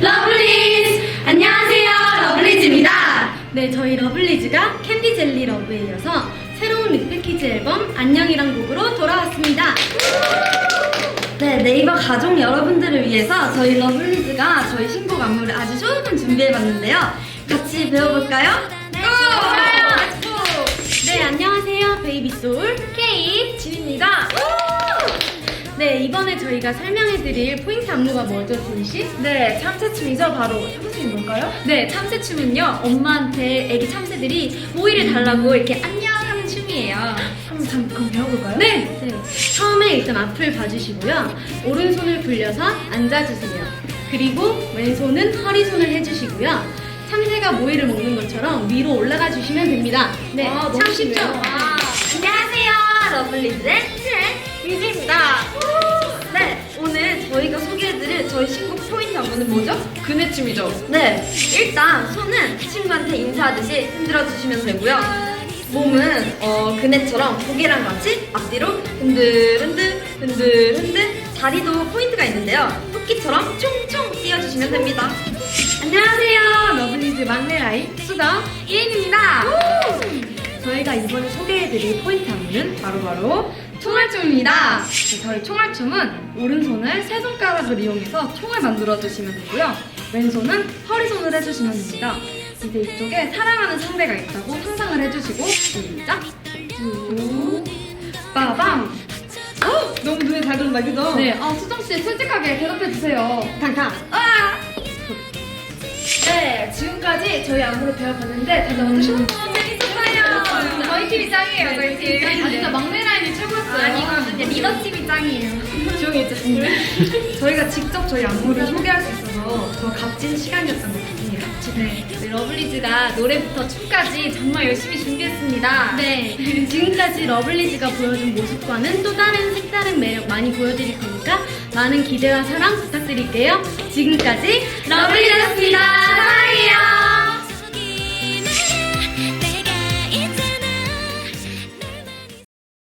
러블리즈! 안녕하세요, 러블리즈입니다. 네, 저희 러블리즈가 캔디 젤리 러브에 이어서 새로운 리패키지 앨범 안녕이란 곡으로 돌아왔습니다. 네, 네이버 가족 여러분들을 위해서 저희 러블리즈가 저희 신곡 안무를 아주 조금 준비해봤는데요. 같이 배워볼까요? 네, 이번에 저희가 설명해드릴 포인트 안무가 뭐죠, 지희 씨? 네, 참새춤이죠. 바로 참새춤이 뭘까요? 네, 참새춤은요, 엄마한테 애기 참새들이 모이를 달라고 이렇게 안녕 하는 춤이에요. 한번 잠깐 배워볼까요? 네. 네. 처음에 일단 앞을 봐주시고요. 오른손을 굴려서 앉아주세요. 그리고 왼손은 허리손을 해주시고요. 참새가 모이를 먹는 것처럼 위로 올라가 주시면 됩니다. 네, 아, 참 쉽죠? 안녕하세요, 러블리즈의 저희 신곡 포인트 안무는 뭐죠? 그네춤이죠. 네, 일단 손은 친구한테 인사하듯이 흔들어 주시면 되고요. 몸은 어, 그네처럼 고개랑 같이 앞뒤로 흔들흔들 흔들흔들 다리도 포인트가 있는데요. 토끼처럼 총총 뛰어주시면 됩니다. 안녕하세요, 러블리즈 막내 아이 수정 이은입니다. 저희가 이번에 소개해드릴 포인트 안무는 바로바로 총알춤입니다. 네, 저희 총알춤은 오른손을 세 손가락을 이용해서 총을 만들어 주시면 되고요. 왼손은 허리손을 해주시면 됩니다. 이제 이쪽에 사랑하는 상대가 있다고 상상을 해주시고 시작! 쭉 빠밤! 어, 너무 눈에 잘 들어온다, 그죠? 네, 아, 수정씨 솔직하게 대답해주세요. 탕탕! 아! 네, 지금까지 저희 안무를 배워봤는데 다들 어떠셨나요? 재밌었어요. 저희 팀이 짱이에요, 저희 팀. 아, 진짜 막내 라인이 최고였어요. 리더팀이 짱이에요. 조용히 있겠습니다. 저희가 직접 저희 안무를 소개할 수 있어서 더 값진 시간이었던 것 같습니다. 네, 네, 러블리즈가 노래부터 춤까지 정말 열심히 준비했습니다. 네, 지금까지 러블리즈가 보여준 모습과는 또 다른 색다른 매력 많이 보여드릴 거니까 많은 기대와 사랑 부탁드릴게요. 지금까지 러블리즈였습니다. 사랑해요.